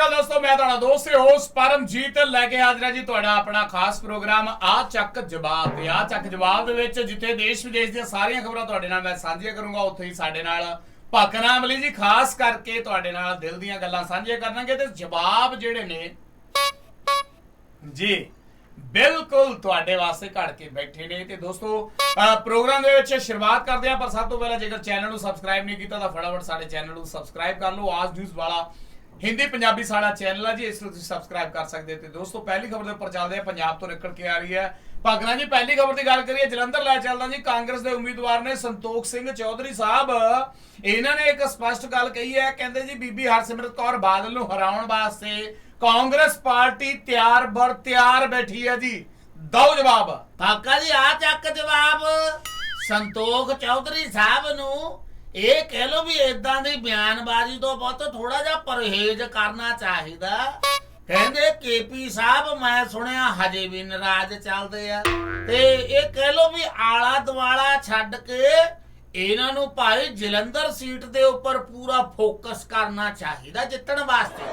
ਦੋਸਤੋ, ਮੈਂ ਤੁਹਾਡਾ ਦੋਸਤ ਤੇ ਹੋਸਟ ਪਰਮਜੀਤ ਲੈ ਕੇ ਹਾਜ਼ਰ ਹਾਂ ਜੀ। ਤੁਹਾਡਾ ਆਪਣਾ ਖਾਸ ਪ੍ਰੋਗਰਾਮ ਆ ਚੱਕ ਜਵਾਬ ਤੇ। ਆ ਚੱਕ ਜਵਾਬ ਦੇ ਵਿੱਚ ਜਿੱਥੇ ਦੇਸ਼ ਵਿਦੇਸ਼ ਦੀਆਂ ਸਾਰੀਆਂ ਖਬਰਾਂ ਤੁਹਾਡੇ ਨਾਲ ਮੈਂ ਸਾਂਝੀਆਂ ਕਰੂੰਗਾ, ਉੱਥੇ ਹੀ ਸਾਡੇ ਨਾਲ ਭਾਕਨਾ ਅਮਲੀ ਜੀ, ਖਾਸ ਕਰਕੇ ਤੁਹਾਡੇ ਨਾਲ ਦਿਲ ਦੀਆਂ ਗੱਲਾਂ ਸਾਂਝੀਆਂ ਕਰਨਗੇ ਤੇ ਜਵਾਬ ਜਿਹੜੇ ਨੇ ਜੀ, ਬਿਲਕੁਲ ਤੁਹਾਡੇ ਵਾਸਤੇ ਘੜ ਕੇ ਬੈਠੇ ਨੇ। ਤੇ ਦੋਸਤੋ ਪ੍ਰੋਗਰਾਮ ਦੇ ਵਿੱਚ ਸ਼ੁਰੂਆਤ ਕਰਦੇ ਹਾਂ, ਪਰ ਸਭ ਤੋਂ ਪਹਿਲਾਂ ਜੇਕਰ ਚੈਨਲ ਨੂੰ ਸਬਸਕ੍ਰਾਈਬ ਨਹੀਂ ਕੀਤਾ ਤਾਂ ਫਟਾਫਟ ਸਾਡੇ ਚੈਨਲ ਨੂੰ ਸਬਸਕ੍ਰਾਈਬ ਕਰ ਲਓ। ਆਜ ਨਿਊਜ਼ ਵਾਲਾ ਹਿੰਦੀ ਪੰਜਾਬੀ ਸਾਡਾ ਚੈਨਲ ਹੈ ਜੀ, ਇਸ ਨੂੰ ਤੁਸੀਂ ਸਬਸਕ੍ਰਾਈਬ ਕਰ ਸਕਦੇ ਤੇ ਦੋਸਤੋ, ਪਹਿਲੀ ਖਬਰ ਦੇ ਉੱਪਰ ਚੱਲਦੇ ਆ ਪੰਜਾਬ ਤੋਂ ਨਿਕਲ ਕੇ ਆ ਰਹੀ ਹੈ। ਭਾਗਨਾ ਜੀ, ਪਹਿਲੀ ਖਬਰ ਦੀ ਗੱਲ ਕਰੀਏ, ਜਲੰਧਰ ਲੈ ਚੱਲਦਾ ਜੀ, ਕਾਂਗਰਸ ਦੇ ਉਮੀਦਵਾਰ ਨੇ ਸੰਤੋਖ ਸਿੰਘ ਚੌਧਰੀ ਸਾਹਿਬ। ਇਹਨਾਂ ਨੇ ਇੱਕ ਸਪਸ਼ਟ ਗੱਲ ਕਹੀ ਹੈ, ਕਹਿੰਦੇ ਜੀ, ਬੀਬੀ ਹਰਸਿਮਰਤ ਕੌਰ ਬਾਦਲ ਨੂੰ ਹਰਾਉਣ ਵਾਸਤੇ ਕਾਂਗਰਸ ਪਾਰਟੀ ਤਿਆਰ ਬਰ ਤਿਆਰ ਬੈਠੀ ਹੈ ਜੀ। ਦੋ ਜਵਾਬ। ਕਾਕਾ ਜੀ, ਆ ਚੱਕ ਜਵਾਬ। ਸੰਤੋਖ ਚੌਧਰੀ ਸਾਹਿਬ ਨੂੰ ਇਹ ਕਹਿ ਲੋ ਵੀ ਇਦਾਂ ਦੀ ਬਿਆਨਬਾਜ਼ੀ ਤੋਂ ਬਹੁਤ ਥੋੜਾ ਜਿਹਾ ਪਰਹੇਜ਼ ਕਰਨਾ ਚਾਹੀਦਾ। ਕਹਿੰਦੇ ਕੇਪੀ ਸਾਹਿਬ, ਮੈਂ ਸੁਣਿਆ ਹਜੇ ਵੀ ਨਾਰਾਜ਼ ਚੱਲਦੇ ਆ। ਤੇ ਇਹ ਕਹਿ ਲੋ ਵੀ ਆਲਾ ਦਵਾਲਾ ਛੱਡ ਕੇ ਇਹਨਾਂ ਨੂੰ ਭਾਈ ਜਲੰਧਰ ਸੀਟ ਦੇ ਉੱਪਰ ਪੂਰਾ ਫੋਕਸ ਕਰਨਾ ਚਾਹੀਦਾ ਜਿੱਤਣ ਵਾਸਤੇ।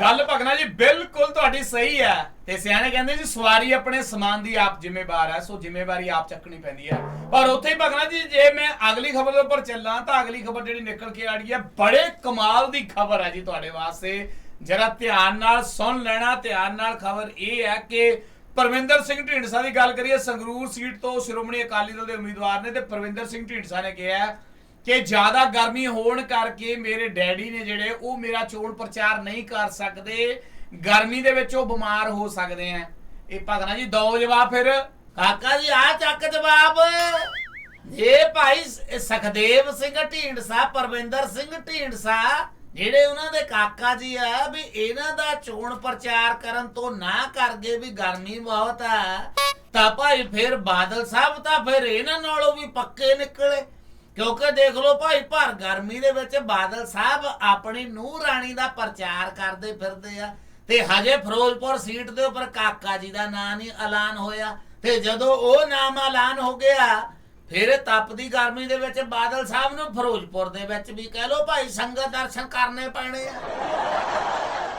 ਗੱਲ ਭਗਨਾ ਜੀ, ਬਿਲਕੁਲ ਤੁਹਾਡੀ ਸਹੀ ਹੈ। ਤੇ ਸਿਆਣੇ ਕਹਿੰਦੇ ਜੀ, ਸਵਾਰੀ ਆਪਣੇ ਸਮਾਨ ਦੀ ਆਪ ਜ਼ਿੰਮੇਵਾਰ ਹੈ, ਸੋ ਜ਼ਿੰਮੇਵਾਰੀ ਆਪ ਚੱਕਣੀ ਪੈਂਦੀ ਹੈ। ਪਰ ਉੱਥੇ ਹੀ ਭਗਨਾ ਜੀ, ਜੇ ਮੈਂ ਅਗਲੀ ਖਬਰ ਦੇ ਉੱਪਰ ਚੱਲਾਂ, ਤਾਂ ਅਗਲੀ ਖਬਰ ਜਿਹੜੀ ਨਿਕਲ ਕੇ ਆ ਰਹੀ ਹੈ, ਬੜੇ ਕਮਾਲ ਦੀ ਖਬਰ ਹੈ ਜੀ ਤੁਹਾਡੇ ਵਾਸਤੇ। ਜਰਾ ਧਿਆਨ ਨਾਲ ਸੁਣ ਲੈਣਾ, ਧਿਆਨ ਨਾਲ ਖਬਰ ਇਹ ਹੈ ਕਿ ਪਰਵਿੰਦਰ ਸਿੰਘ ਢੀਂਡਸਾ ਦੀ ਗੱਲ ਕਰੀਏ, ਸੰਗਰੂਰ ਸੀਟ ਤੋਂ ਸ਼੍ਰੋਮਣੀ ਅਕਾਲੀ ਦਲ ਦੇ ਉਮੀਦਵਾਰ ਨੇ ਤੇ ਪਰਵਿੰਦਰ ਸਿੰਘ ਢੀਂਡਸਾ ਨੇ ਕਿਹਾ ਕਿ ਜ਼ਿਆਦਾ ਗਰਮੀ ਹੋਣ ਕਰਕੇ ਮੇਰੇ ਡੈਡੀ ਨੇ ਜਿਹੜੇ ਉਹ ਮੇਰਾ ਚੋਣ ਪ੍ਰਚਾਰ ਨਹੀਂ ਕਰ ਸਕਦੇ। ਗਰਮੀ ਦੇ ਵਿੱਚ ਉਹ ਬਿਮਾਰ ਹੋ ਸਕਦੇ ਆ ਇਹ ਭਗਨਾ ਜੀ, ਦੋ ਜਵਾਬ ਫਿਰ। ਕਾਕਾ ਜੀ ਆ ਚੱਕ ਜਵਾਬ। ਇਹ ਭਾਈ ਸਖਦੇਵ ਸਿੰਘ ਢੀਂਡਸਾ ਪਰਵਿੰਦਰ ਸਿੰਘ ਢੀਂਡਸਾ, ਜਿਹੜੇ ਉਹਨਾਂ ਦੇ ਕਾਕਾ ਜੀ ਆ, ਵੀ ਇਹਨਾਂ ਦਾ ਚੋਣ ਪ੍ਰਚਾਰ ਕਰਨ ਤੋਂ ਨਾ ਕਰ ਗਏ ਵੀ ਗਰਮੀ ਬਹੁਤ ਆ, ਤਾਂ ਭਾਈ ਫਿਰ ਬਾਦਲ ਸਾਹਿਬ ਤਾਂ ਫਿਰ ਇਹਨਾਂ ਨਾਲੋਂ ਵੀ ਪੱਕੇ ਨਿਕਲੇ। ਕਿਉਂਕਿ ਦੇਖ ਲਓ ਭਾਈ ਭਰ ਗਰਮੀ ਦੇ ਵਿੱਚ ਬਾਦਲ ਸਾਹਿਬ ਆਪਣੀ ਨੂੰਹ ਰਾਣੀ ਦਾ ਪ੍ਰਚਾਰ ਕਰਦੇ ਫਿਰਦੇ ਆ। ਤੇ ਹਜੇ ਫਿਰੋਜ਼ਪੁਰ ਸੀਟ ਦੇ ਉੱਪਰ ਕਾਕਾ ਜੀ ਦਾ ਨਾਂ ਨਹੀਂ ਐਲਾਨ ਹੋਇਆ। ਤੇ ਜਦੋਂ ਉਹ ਨਾਮ ਐਲਾਨ ਹੋ ਗਿਆ, ਫਿਰ ਤਪਦੀ ਗਰਮੀ ਦੇ ਵਿੱਚ ਬਾਦਲ ਸਾਹਿਬ ਨੂੰ ਫਿਰੋਜ਼ਪੁਰ ਦੇ ਵਿੱਚ ਵੀ ਕਹਿ ਲੋ ਭਾਈ, ਸੰਗਤ ਦਰਸ਼ਨ ਕਰਨੇ ਪੈਣੇ ਆ।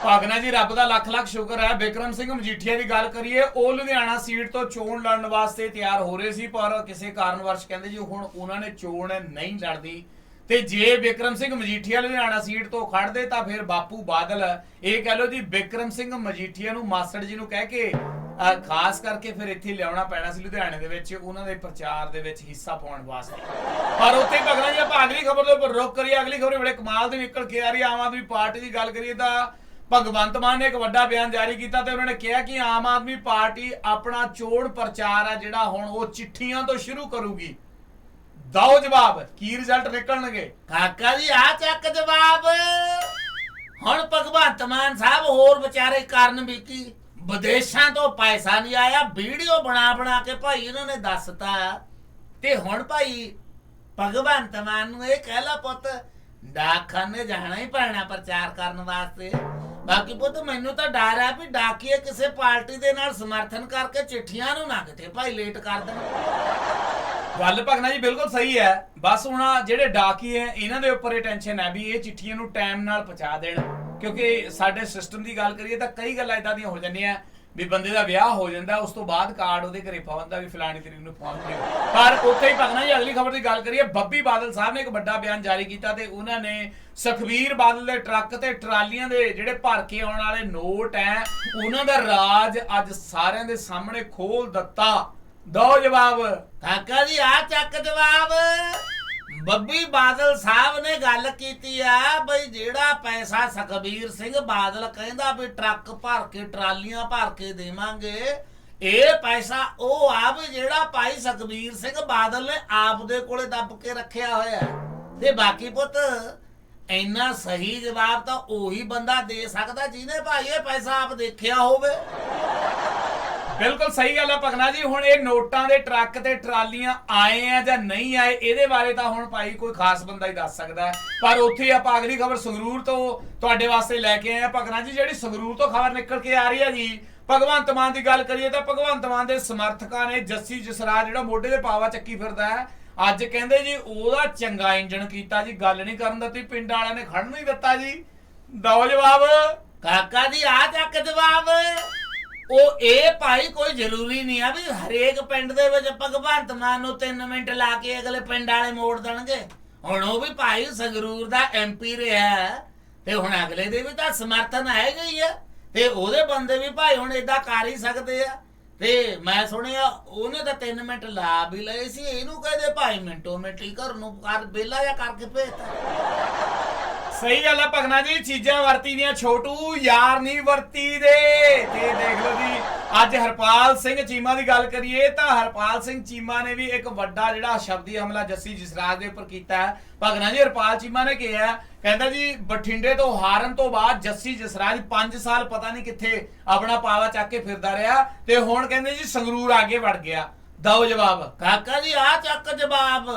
ਭਾਗਨਾ ਜੀ, ਰੱਬ ਦਾ ਲੱਖ ਲੱਖ ਸ਼ੁਕਰ ਹੈ। ਬਿਕਰਮ ਸਿੰਘ ਮਜੀਠੀਆ ਦੀ ਗੱਲ ਕਰੀਏ, ਉਹ ਲੁਧਿਆਣਾ ਸੀਟ ਤੋਂ ਚੋਣ ਲੜਨ ਵਾਸਤੇ ਤਿਆਰ ਹੋ ਰਹੇ ਸੀ, ਪਰ ਕਿਸੇ ਕਾਰਨਵਰਸ਼ ਕਹਿੰਦੇ ਜੀ, ਹੁਣ ਉਹਨਾਂ ਨੇ ਚੋਣ ਨਹੀਂ ਲੜਦੀ ਤੇ ਜੇ ਬਿਕਰਮ ਸਿੰਘ ਮਜੀਠੀਆ ਲੁਧਿਆਣਾ ਸੀਟ ਤੋਂ ਖੜਦੇ ਤਾਂ ਫਿਰ ਬਾਪੂ ਬਾਦਲ, ਇਹ ਕਹਿ ਲਓ ਜੀ, ਬਿਕਰਮ ਸਿੰਘ ਮਜੀਠੀਆ ਨੂੰ ਮਾਸੜ ਜੀ ਨੂੰ ਕਹਿ ਕੇ ਖਾਸ ਕਰਕੇ ਫਿਰ ਇੱਥੇ ਲਿਆਉਣਾ ਪੈਣਾ ਸੀ ਲੁਧਿਆਣੇ ਦੇ ਵਿੱਚ, ਉਹਨਾਂ ਦੇ ਪ੍ਰਚਾਰ ਦੇ ਵਿੱਚ ਹਿੱਸਾ ਪਾਉਣ ਵਾਸਤੇ। ਪਰ ਉੱਥੇ ਹੀ ਭਗਨਾ ਜੀ, ਆਪਾਂ ਅਗਲੀ ਖਬਰ ਦੇ ਉੱਪਰ ਰੁਕ ਕਰੀਏ। ਅਗਲੀ ਖਬਰ ਬੜੇ ਕਮਾਲ ਦੀ ਨਿਕਲ ਕੇ ਆ ਰਹੀ ਹੈ। ਆਮ ਆਦਮੀ ਪਾਰਟੀ ਦੀ ਗੱਲ ਕਰੀਏ ਤਾਂ ਭਗਵੰਤ ਮਾਨ ਨੇ ਇੱਕ ਵੱਡਾ ਬਿਆਨ ਜਾਰੀ ਕੀਤਾ ਤੇ ਉਹਨਾਂ ਨੇ ਕਿਹਾ ਕਿ ਆਮ ਆਦਮੀ ਪਾਰਟੀ ਆਪਣਾ ਚੋਣ ਪ੍ਰਚਾਰ ਆ ਜਿਹੜਾ ਹੁਣ ਉਹ ਚਿੱਠੀਆਂ ਤੋਂ ਸ਼ੁਰੂ ਕਰੂਗੀ। ਦੋ ਜਵਾਬ, ਕੀ ਰਿਜ਼ਲਟ ਨਿਕਲਣਗੇ? ਕਾਕਾ ਜੀ, ਆ ਚੱਕ ਜਵਾਬ। ਹੁਣ ਭਗਵੰਤ ਮਾਨ ਸਾਹਿਬ ਹੋਰ ਵਿਚਾਰੇ ਕਰਨ ਵੀ ਕੀ? ਵਿਦੇਸ਼ਾਂ ਤੋਂ ਪੈਸਾ ਨਹੀਂ ਆਇਆ, ਵੀਡੀਓ ਬਣਾ ਬਣਾ ਕੇ ਭਾਈ ਇਹਨਾਂ ਨੇ ਦੱਸਤਾ। ਤੇ ਹੁਣ ਭਾਈ ਭਗਵੰਤ ਮਾਨ ਨੂੰ ਇਹ ਕਹਿ ਲਾ ਪੁੱਤ, ਡਾਕਖਾਨੇ ਜਾਣਾ ਹੀ ਪੈਣਾ ਪ੍ਰਚਾਰ ਕਰਨ ਵਾਸਤੇ। ਬਾਕੀ ਪੁੱਤ ਮੈਨੂੰ ਤਾਂ ਡਰ ਆ ਵੀ ਡਾਕੀਏ ਕਿਸੇ ਪਾਰਟੀ ਦੇ ਨਾਲ ਸਮਰਥਨ ਕਰਕੇ ਚਿੱਠੀਆਂ ਨੂੰ ਨਾ ਕਿਤੇ ਭਾਈ ਲੇਟ ਕਰ ਦੇਣ। ਗੱਲ ਭਗਨਾ ਜੀ, ਬਿਲਕੁਲ ਸਹੀ ਹੈ। ਬਸ ਹੁਣ ਆਹ ਜਿਹੜੇ ਡਾਕੀਏ ਇਹਨਾਂ ਦੇ ਉੱਪਰ ਇਹ ਟੈਨਸ਼ਨ ਹੈ ਵੀ ਇਹ ਚਿੱਠੀਆਂ ਨੂੰ ਟਾਈਮ ਨਾਲ ਪਹੁੰਚਾ ਦੇਣ। ਕਿਉਂਕਿ ਸਾਡੇ ਸਿਸਟਮ ਦੀ ਗੱਲ ਕਰੀਏ ਤਾਂ ਕਈ ਗੱਲਾਂ ਇਦਾਂ ਦੀਆਂ ਹੋ ਜਾਂਦੀਆਂ। ਵੀ ਬੰਦੇ ਦਾ ਵਿਆਹ ਹੋ ਜਾਂਦਾ, ਉਸ ਤੋਂ ਬਾਅਦ ਕਾਰਡ ਉਹਦੇ ਘਰੇ ਪਹੁੰਚਦਾ ਵੀ ਫਲਾਣੀ ਤਰੀਕ ਨੂੰ ਪਹੁੰਚ ਗਿਆ ਪਰ ਉੱਥੇ ਹੀ ਭਗਨਾ ਜੀ, ਅਗਲੀ ਖਬਰ ਦੀ ਗੱਲ ਕਰੀਏ, ਬੱਬੀ ਬਾਦਲ ਸਾਹਿਬ ਨੇ ਇੱਕ ਵੱਡਾ ਬਿਆਨ ਜਾਰੀ ਕੀਤਾ ਤੇ ਉਹਨਾਂ ਨੇ ਸੁਖਬੀਰ ਬਾਦਲ ਦੇ ਟਰੱਕ ਤੇ ਟਰਾਲੀਆਂ ਦੇ ਜਿਹੜੇ ਭਰ ਕੇ ਆਉਣ ਵਾਲੇ ਨੋਟ ਹੈ ਉਹਨਾਂ ਦਾ ਰਾਜ ਅੱਜ ਸਾਰਿਆਂ ਦੇ ਸਾਹਮਣੇ ਖੋਲ ਦਿੱਤਾ। ਦੋ ਜਵਾਬ। ਕਾਕਾ ਜੀ ਆ ਚੱਕ ਜਵਾਬ। ਬੱਬੀ ਬਾਦਲ ਸਾਹਿਬ ਨੇ ਗੱਲ ਕੀਤੀ ਆ ਬਈ ਜਿਹੜਾ ਪੈਸਾ ਸੁਖਬੀਰ ਸਿੰਘ ਬਾਦਲ ਕਹਿੰਦਾ ਵੀ ਟਰੱਕ ਭਰ ਕੇ ਟਰਾਲੀਆਂ ਭਰ ਕੇ ਦੇਵਾਂਗੇ, ਇਹ ਪੈਸਾ ਉਹ ਆ ਵੀ ਜਿਹੜਾ ਭਾਈ ਸੁਖਬੀਰ ਸਿੰਘ ਬਾਦਲ ਨੇ ਆਪ ਦੇ ਕੋਲੇ ਦੱਬ ਕੇ ਰੱਖਿਆ ਹੋਇਆ ਤੇ ਬਾਕੀ ਪੁੱਤ, ਇੰਨਾ ਸਹੀ ਜਵਾਬ ਤਾਂ ਉਹੀ ਬੰਦਾ ਦੇ ਸਕਦਾ ਜਿਹਨੇ ਭਾਈ ਇਹ ਪੈਸਾ ਆਪ ਦੇਖਿਆ ਹੋਵੇ। ਬਿਲਕੁਲ ਸਹੀ ਗੱਲ ਆ ਭਗਨਾ ਜੀ, ਹੁਣ ਇਹ ਨੋਟਾਂ ਦੇ ਟਰੱਕ ਤੇ ਟਰਾਲੀਆਂ ਆਏ ਆ ਜਾਂ ਨਹੀਂ ਆਏ, ਇਹਦੇ ਬਾਰੇ ਤਾਂ ਹੁਣ ਭਾਈ ਕੋਈ ਖਾਸ ਬੰਦਾ ਹੀ ਦੱਸ ਸਕਦਾ ਹੈ। ਪਰ ਉੱਥੇ ਆਪਾਂ ਅਗਲੀ ਖਬਰ ਸੰਗਰੂਰ ਤੋਂ ਤੁਹਾਡੇ ਵਾਸਤੇ ਲੈ ਕੇ ਆਏ ਆ। ਭਗਨਾ ਜੀ, ਜਿਹੜੀ ਸੰਗਰੂਰ ਤੋਂ ਖਬਰ ਨਿਕਲ ਕੇ ਆ ਰਹੀ ਹੈ ਜੀ, ਭਗਵੰਤ ਮਾਨ ਦੀ ਗੱਲ ਕਰੀਏ ਤਾਂ ਭਗਵੰਤ ਮਾਨ ਦੇ ਸਮਰਥਕਾਂ ਨੇ ਜੱਸੀ ਜਸਰਾਜ, ਜਿਹੜਾ ਮੋਢੇ ਤੇ ਪਾਵਾ ਚੱਕੀ ਫਿਰਦਾ ਹੈ, ਅੱਜ ਕਹਿੰਦੇ ਜੀ ਉਹਦਾ ਚੰਗਾ ਇੰਜਣ ਕੀਤਾ ਜੀ, ਗੱਲ ਨਹੀਂ ਕਰਨ ਦਿੱਤੀ, ਪਿੰਡ ਵਾਲਿਆਂ ਨੇ ਖੜਨ ਨਹੀਂ ਦਿੱਤਾ ਜੀ। ਦਓ ਜਵਾਬ। ਕਾਕਾ ਜੀ, ਆ ਚੱਕ ਜਵਾਬ। ਉਹ ਇਹ ਭਾਈ ਕੋਈ ਜ਼ਰੂਰੀ ਨਹੀਂ ਆ ਵੀ ਹਰੇਕ ਪਿੰਡ ਦੇ ਵਿੱਚ ਭਗਵੰਤ ਮਾਨ ਨੂੰ 3 ਮਿੰਟ ਲਾ ਕੇ ਅਗਲੇ ਪਿੰਡ ਵਾਲੇ ਮੋੜ ਦੇਣਗੇ। ਹੁਣ ਉਹ ਵੀ ਭਾਈ ਸੰਗਰੂਰ ਦਾ ਐਮਪੀ ਰਿਹਾ ਤੇ ਹੁਣ ਅਗਲੇ ਦੇ ਵੀ ਤਾਂ ਸਮਰਥਨ ਹੈਗਾ ਹੀ ਆ। ਤੇ ਉਹਦੇ ਬੰਦੇ ਵੀ ਭਾਈ ਹੁਣ ਇਦਾਂ ਕਰ ਹੀ ਸਕਦੇ ਆ। ਤੇ ਮੈਂ ਸੁਣਿਆ ਉਹਨੇ ਤਾਂ 3 ਮਿੰਟ ਲਾ ਵੀ ਲਏ ਸੀ, ਇਹਨੂੰ ਕਹਦੇ ਭਾਈ ਮਿੰਟੋ ਮਿੰਟ ਹੀ ਘਰ ਨੂੰ ਕਰ ਬੇਲਾ ਜਾਂ ਕਰਕੇ ਭੇਜਤਾ। ਸਹੀ ਗੱਲ ਆ ਭਗਨਾ ਜੀ, ਚੀਜ਼ਾਂ ਵਰਤੀ ਦੀਆਂ, ਛੋਟੂ ਯਾਰ ਨਹੀਂ ਵਰਤੀ ਦੇ। ਤੇ ਦੇਖ ਲਓ ਜੀ, ਅੱਜ ਹਰਪਾਲ ਸਿੰਘ ਚੀਮਾ ਦੀ ਗੱਲ ਕਰੀਏ ਤਾਂ ਹਰਪਾਲ ਸਿੰਘ ਚੀਮਾ ਨੇ ਵੀ ਇੱਕ ਵੱਡਾ ਜਿਹੜਾ ਸ਼ਬਦੀ ਹਮਲਾ ਜੱਸੀ ਜਸਰਾਜ ਦੇ ਉੱਪਰ ਕੀਤਾ ਭਗਨਾ ਜੀ, ਹਰਪਾਲ ਚੀਮਾ ਨੇ ਕਿਹਾ, ਕਹਿੰਦਾ ਜੀ, ਬਠਿੰਡੇ ਤੋਂ ਹਾਰਨ ਤੋਂ ਬਾਅਦ ਜੱਸੀ ਜਸਰਾਜ 5 ਸਾਲ ਪਤਾ ਨਹੀਂ ਕਿੱਥੇ ਆਪਣਾ ਪਾਵਾ ਚੱਕ ਕੇ ਫਿਰਦਾ ਰਿਹਾ ਤੇ ਹੁਣ ਕਹਿੰਦੇ ਜੀ ਸੰਗਰੂਰ ਆਗੇ ਵੜ ਗਿਆ। ਦਓ ਜਵਾਬ। ਕਾਕਾ ਜੀ ਆ ਚੱਕ ਜਵਾਬ।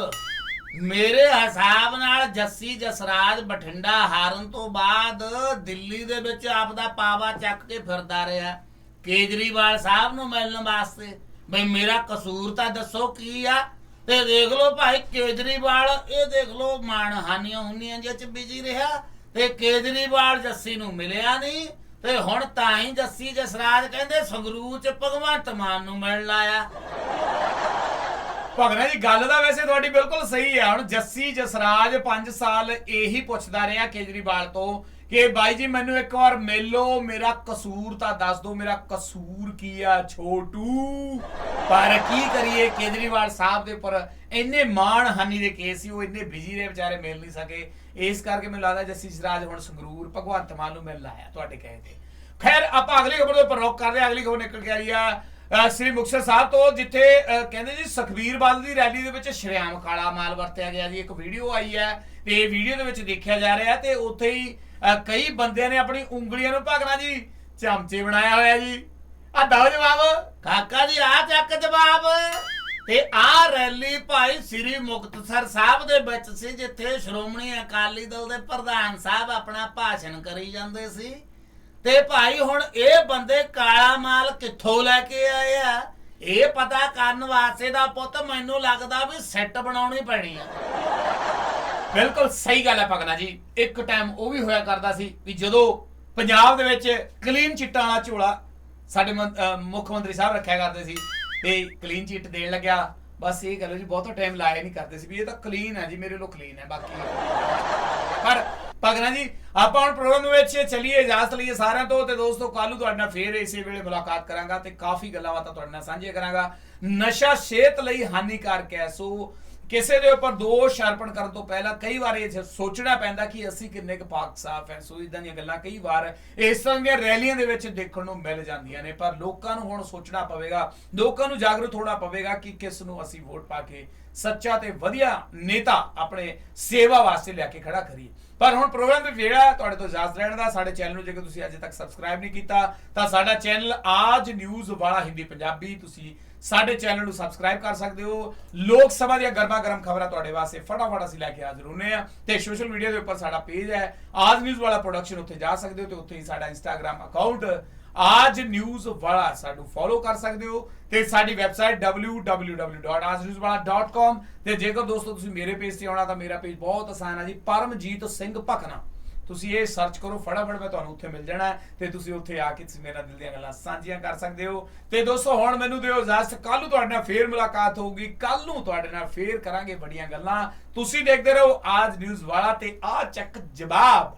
ਮੇਰੇ ਹਿਸਾਬ ਨਾਲ ਜੱਸੀ ਜਸਰਾਜ ਬਠਿੰਡਾ ਹਾਰਨ ਤੋਂ ਬਾਅਦ ਦਿੱਲੀ ਦੇ ਵਿੱਚ ਆਪਦਾ ਪਾਵਾ ਚੱਕ ਕੇ ਫਿਰਦਾ ਰਿਹਾ। ਕੇਜਰੀਵਾਲ ਸਾਹਿਬ ਨੂੰ ਮਿਲਣ ਵਾਸਤੇ। ਬਈ ਮੇਰਾ ਕਸੂਰ ਤਾਂ ਦੱਸੋ ਕੀ ਆ? ਤੇ ਦੇਖ ਲਓ ਭਾਈ ਕੇਜਰੀਵਾਲ, ਇਹ ਦੇਖ ਲਓ ਮਾਣਹਾਨੀਆਂ ਹੁੰਦੀਆਂ ਜਿਹ ਚ ਬਿਜ਼ੀ ਰਿਹਾ। ਤੇ ਕੇਜਰੀਵਾਲ ਜੱਸੀ ਨੂੰ ਮਿਲਿਆ ਨਹੀਂ। ਤੇ ਹੁਣ ਤਾਂ ਹੀ ਜੱਸੀ ਜਸਰਾਜ ਕਹਿੰਦੇ ਸੰਗਰੂਰ ਚ ਭਗਵੰਤ ਮਾਨ ਨੂੰ ਮਿਲਣ ਲਾਇਆ ਭਗਨਾ ਜੀ, ਗੱਲ ਤਾਂ ਵੈਸੇ ਤੁਹਾਡੀ ਬਿਲਕੁਲ ਸਹੀ ਹੈ। ਹੁਣ ਜੱਸੀ ਜਸਰਾਜ 5 ਸਾਲ ਇਹੀ ਪੁੱਛਦਾ ਰਿਹਾ ਕੇਜਰੀਵਾਲ ਤੋਂ ਕਿ ਬਾਈ ਜੀ, ਮੈਨੂੰ ਇੱਕ ਵਾਰ ਮਿਲੋ, ਮੇਰਾ ਕਸੂਰ ਤਾਂ ਦੱਸ ਦਿਓ, ਮੇਰਾ ਕਸੂਰ ਕੀ ਆ ਛੋਟੂ? ਪਰ ਕੀ ਕਰੀਏ, ਕੇਜਰੀਵਾਲ ਸਾਹਿਬ ਦੇ ਉੱਪਰ ਇੰਨੇ ਮਾਣ ਹਾਨੀ ਦੇ ਕੇਸ ਸੀ, ਉਹ ਇੰਨੇ ਬਿਜ਼ੀ ਰਹੇ ਵਿਚਾਰੇ ਮਿਲ ਨਹੀਂ ਸਕੇ। ਇਸ ਕਰਕੇ ਮੈਨੂੰ ਲੱਗਦਾ ਜੱਸੀ ਜਸਰਾਜ ਹੁਣ ਸੰਗਰੂਰ, ਭਗਵੰਤ ਮਾਨ ਨੂੰ ਮਿਲਣ ਆਇਆ, ਤੁਹਾਡੇ ਕਹੇ ਤੇ। ਖੈਰ, ਆਪਾਂ ਅਗਲੀ ਖਬਰ ਦੇ ਉੱਪਰ ਰੋਕ ਕਰਦੇ ਹਾਂ। ਅਗਲੀ ਖਬਰ ਨਿਕਲ ਕੇ ਆ ਰਹੀ ਆ। ਸ੍ਰੀ ਮੁਕਤਸਰ ਸਾਹਿਬ ਤੋਂ ਜਿੱਥੇ ਕਹਿੰਦੇ ਜੀ ਸੁਖਬੀਰ ਬਾਦਲ ਦੀ ਰੈਲੀ ਦੇ ਵਿੱਚ ਸ਼੍ਰੀਆਮ ਕਾਲਾ ਮਾਲ ਵਰਤਿਆ ਗਿਆ ਜੀ। ਇੱਕ ਵੀਡੀਓ ਆਈ ਹੈ ਤੇ ਵੀਡੀਓ ਦੇ ਵਿੱਚ ਦੇਖਿਆ ਜਾ ਰਿਹਾ ਤੇ ਉੱਥੇ ਹੀ ਕਈ ਬੰਦਿਆਂ ਨੇ ਆਪਣੀ ਉਂਗਲੀਆਂ ਨੂੰ ਭਗਣਾ ਜੀ, ਚਮਚੇ ਬਣਾਇਆ ਹੋਇਆ ਜੀ। ਆ ਦਓ ਜਵਾਬ, ਕਾਕਾ ਜੀ, ਆ ਚੱਕ ਜਵਾਬ। ਤੇ ਆ ਰੈਲੀ ਭਾਈ ਸ੍ਰੀ ਮੁਕਤਸਰ ਸਾਹਿਬ ਦੇ ਵਿੱਚ ਸੀ, ਜਿੱਥੇ ਸ਼੍ਰੋਮਣੀ ਅਕਾਲੀ ਦਲ ਦੇ ਪ੍ਰਧਾਨ ਸਾਹਿਬ ਆਪਣਾ ਭਾਸ਼ਣ ਕਰੀ ਜਾਂਦੇ ਸੀ। ਤੇ ਭਾਈ ਹੁਣ ਇਹ ਬੰਦੇ ਕਾਲਾ ਮਾਲ ਕਿੱਥੋਂ ਲੈ ਕੇ ਆਏ ਆ? ਇਹ ਪਤਾ ਕਰਨ ਵਾਸਤੇ ਦਾ ਪੁੱਤ ਮੈਨੂੰ ਲੱਗਦਾ ਵੀ ਸੈੱਟ ਬਣਾਉਣੀ ਪੈਣੀ ਆ। ਬਿਲਕੁਲ ਸਹੀ ਗੱਲ ਹੈ ਭਗਨਾ ਜੀ। ਇੱਕ ਟਾਈਮ ਉਹ ਵੀ ਹੋਇਆ ਕਰਦਾ ਸੀ ਵੀ ਜਦੋਂ ਪੰਜਾਬ ਦੇ ਵਿੱਚ ਕਲੀਨ ਚਿੱਟਾਂ ਵਾਲਾ ਝੋਲਾ ਸਾਡੇ ਮੁੱਖ ਮੰਤਰੀ ਸਾਹਿਬ ਰੱਖਿਆ ਕਰਦੇ ਸੀ ਤੇ ਕਲੀਨ ਚਿੱਟ ਦੇਣ ਲੱਗਿਆ। ਬਸ ਇਹ ਗੱਲ ਜੀ, ਬਹੁਤਾ ਟਾਈਮ ਲਾਇਆ ਨਹੀਂ ਕਰਦੇ ਸੀ ਵੀ ਇਹ ਤਾਂ ਕਲੀਨ ਹੈ ਜੀ, ਮੇਰੇ ਲੋ ਕਲੀਨ ਹੈ, ਬਾਕੀ। ਪਰ ਭਗਨਾ ਜੀ, ਆਪਾਂ ਹੁਣ ਪ੍ਰੋਗਰਾਮ ਦੇ ਵਿੱਚ ਚਲੀਏ, ਇਜਾਜ਼ਤ ਲਈਏ ਸਾਰਿਆਂ ਤੋਂ ਤੇ ਦੋਸਤੋ ਕੱਲ ਨੂੰ ਤੁਹਾਡੇ ਨਾਲ ਫੇਰ ਇਸੇ ਵੇਲੇ ਮੁਲਾਕਾਤ ਕਰਾਂਗਾ ਤੇ ਕਾਫੀ ਗੱਲਾਂ ਬਾਤਾਂ ਤੁਹਾਡੇ ਨਾਲ ਸਾਂਝੀਆਂ ਕਰਾਂਗਾ। ਨਸ਼ਾ ਸਿਹਤ ਲਈ ਹਾਨੀਕਾਰਕ ਹੈ। ਸੋ ਕਿਸੇ ਦੇ ਉੱਪਰ ਦੋਸ਼ ਅਰਪਣ ਕਰਨ ਤੋਂ ਪਹਿਲਾਂ ਕਈ ਵਾਰ ਇਹ ਸੋਚਣਾ ਪੈਂਦਾ ਕਿ ਅਸੀਂ ਕਿੰਨੇ ਕੁ ਪਾਕ ਸਾਫ਼ ਹੈ ਸੋ ਇਦਾਂ ਦੀਆਂ ਗੱਲਾਂ ਕਈ ਵਾਰ ਇਸ ਤਰ੍ਹਾਂ ਦੀਆਂ ਰੈਲੀਆਂ ਦੇ ਵਿੱਚ ਦੇਖਣ ਨੂੰ ਮਿਲ ਜਾਂਦੀਆਂ ਨੇ, ਪਰ ਲੋਕਾਂ ਨੂੰ ਹੁਣ ਸੋਚਣਾ ਪਵੇਗਾ, ਲੋਕਾਂ ਨੂੰ ਜਾਗਰੂਕ ਹੋਣਾ ਪਵੇਗਾ ਕਿ ਕਿਸ ਨੂੰ ਅਸੀਂ ਵੋਟ ਪਾ ਕੇ ਸੱਚਾ ਤੇ ਵਧੀਆ ਨੇਤਾ ਆਪਣੇ ਸੇਵਾ ਵਾਸਤੇ ਲਿਆ ਕੇ ਖੜਾ ਕਰੀਏ। ਪਰ ਹੁਣ ਪ੍ਰੋਗਰਾਮ ਦੇ ਵੇੜਾ ਤੁਹਾਡੇ ਤੋਂ ਇਜਾਜ਼ਤ ਰਹਿਣ ਦਾ, ਸਾਡੇ ਚੈਨਲ ਨੂੰ ਜੇਕਰ ਤੁਸੀਂ ਅਜੇ ਤੱਕ ਸਬਸਕ੍ਰਾਈਬ ਨਹੀਂ ਕੀਤਾ, ਤਾਂ ਸਾਡਾ ਚੈਨਲ ਆਜ ਨਿਊਜ਼ ਵਾਲਾ ਹਿੰਦੀ ਪੰਜਾਬੀ, ਤੁਸੀਂ ਸਾਡੇ ਚੈਨਲ ਨੂੰ ਸਬਸਕ੍ਰਾਈਬ ਕਰ ਸਕਦੇ ਹੋ। ਲੋਕ ਸਭਾ ਦੀਆਂ ਗਰਮਾ ਗਰਮ ਖਬਰਾਂ ਤੁਹਾਡੇ ਵਾਸਤੇ ਫਟਾਫਟ ਅਸੀਂ ਲੈ ਕੇ ਹਾਜ਼ਰ ਹੁੰਨੇ ਆ ਤੇ ਸੋਸ਼ਲ ਮੀਡੀਆ ਦੇ ਉੱਪਰ ਸਾਡਾ ਪੇਜ ਹੈ। ਆਜ ਨਿਊਜ਼ ਵਾਲਾ ਪ੍ਰੋਡਕਸ਼ਨ ਉੱਥੇ ਜਾ ਸਕਦੇ ਹੋ ਤੇ ਉੱਥੇ ਹੀ ਸਾਡਾ ਇੰਸਟਾਗ੍ਰam ਅਕਾਊਂਟ ਆਜ ਨਿਊਜ਼ ਵਾਲਾ ਸਾਨੂੰ ਫੋਲੋ ਕਰ ਸਕਦੇ ਹੋ ਤੇ ਸਾਡੀ ਵੈਬਸਾਈਟ www.ajnewswala.com ਤੇ ਜੇਕਰ ਦੋਸਤੋ ਤੁਸੀਂ ਮੇਰੇ ਪੇਜ ਤੇ ਆਉਣਾ ਤਾਂ ਮੇਰਾ ਪੇਜ ਬਹੁਤ ਆਸਾਨ ਹੈ ਜੀ, ਪਰਮਜੀਤ ਸਿੰਘ ਭਕਨਾ। ਤੁਸੀਂ ਇਹ ਸਰਚ ਕਰੋ, ਫਟਾਫਟ ਮੈਂ ਤੁਹਾਨੂੰ ਉੱਥੇ ਮਿਲ ਜਾਣਾ ਤੇ ਤੁਸੀਂ ਉੱਥੇ ਆ ਕੇ ਤੁਸੀਂ ਮੇਰਾ ਦਿਲ ਦੀਆਂ ਗੱਲਾਂ ਸਾਂਝੀਆਂ ਕਰ ਸਕਦੇ ਹੋ। ਤੇ ਦੋਸਤੋ, ਹੁਣ ਮੈਨੂੰ ਦਿਓ ਇਜਾਜ਼ਤ ਕੱਲ ਨੂੰ ਤੁਹਾਡੇ ਨਾਲ ਫੇਰ ਮੁਲਾਕਾਤ ਹੋਊਗੀ ਕੱਲ ਨੂੰ ਤੁਹਾਡੇ ਨਾਲ ਫੇਰ ਕਰਾਂਗੇ ਵੱਡੀਆਂ ਗੱਲਾਂ। ਤੁਸੀਂ ਦੇਖਦੇ ਰਹੋ ਆਜ ਨਿਊਜ਼ ਵਾਲਾ ਤੇ ਆ ਚੱਕ ਜਵਾਬ।